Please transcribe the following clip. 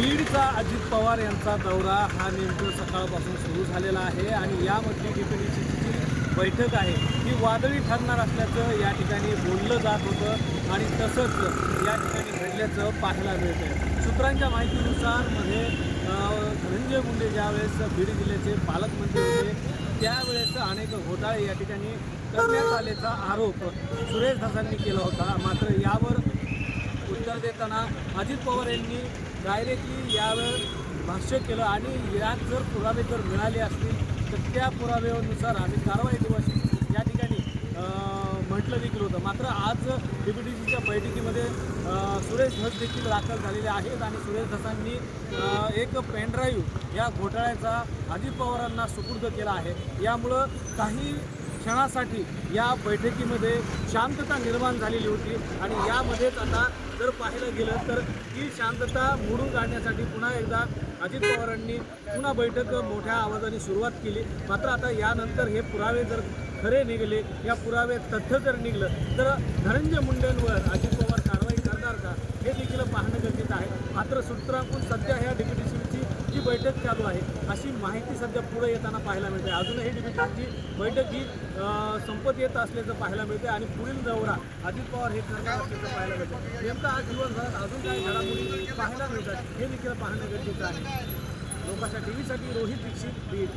बीडचा अजित पवार यांचा दौरा हा नेमकं सकाळपासून सुरू झालेला आहे आणि यामधली डीपीडीसीची जी बैठक आहे ही वादळी ठरणार असल्याचं या ठिकाणी बोललं जात होतं आणि तसंच या ठिकाणी घडल्याचं पाहायला मिळतं सूत्रांच्या माहितीनुसारमध्ये धनंजय मुंडे ज्यावेळेस बीड जिल्ह्याचे पालकमंत्री होते त्यावेळेस अनेक घोटाळे या ठिकाणी करण्यात आल्याचा आरोप सुरेश दासांनी केला होता. मात्र यावर उत्तर देताना अजित पवार यांनी डायरेक्टली यावर भाष्य केलं आणि यात जर पुरावे जर मिळाले असतील तर त्या पुराव्यानुसार आम्ही कारवाई देऊ अशी या ठिकाणी म्हटलं देखील होतं. मात्र आज डी बी डी सीच्या बैठकीमध्ये सुरेश धस देखील दाखल झालेले आहेत आणि सुरेश धसांनी एक पेनड्राईव्ह या घोटाळ्याचा अजित पवारांना सुपूर्द केला आहे. यामुळं काही क्षणासाठी या बैठकीमध्ये शांतता निर्माण झालेली होती आणि यामध्येच आता जर पाहायला गेलं तर ही शांतता मोडून काढण्यासाठी पुन्हा एकदा अजित पवारांनी पुन्हा बैठक मोठ्या आवाजाने सुरुवात केली. मात्र आता यानंतर हे पुरावे जर खरे निघाले या पुरावे तथ्य जर निघलं तर धनंजय मुंडेंवर अजित पवार कारवाई करणार का? हे देखील पाहणं गरजेचं आहे. मात्र सूत्रांकडून सध्या ह्या बैठक चालू आहे. अशी माहिती सध्या पुढे येताना पाहायला मिळते. अजूनही डिप्युटेशनची बैठक ही संपत येत असल्याचं पाहायला मिळते आणि पुढील दौरा अजित पवार हे करणार असल्याचं पाहायला मिळतं. नेमकं आज दिवसभरात अजून काही घडामोडी पाहायला मिळतात हे देखील पाहणं गरजेचं आहे. लोकांच्या टी व्हीसाठी रोहित दीक्षित बीड.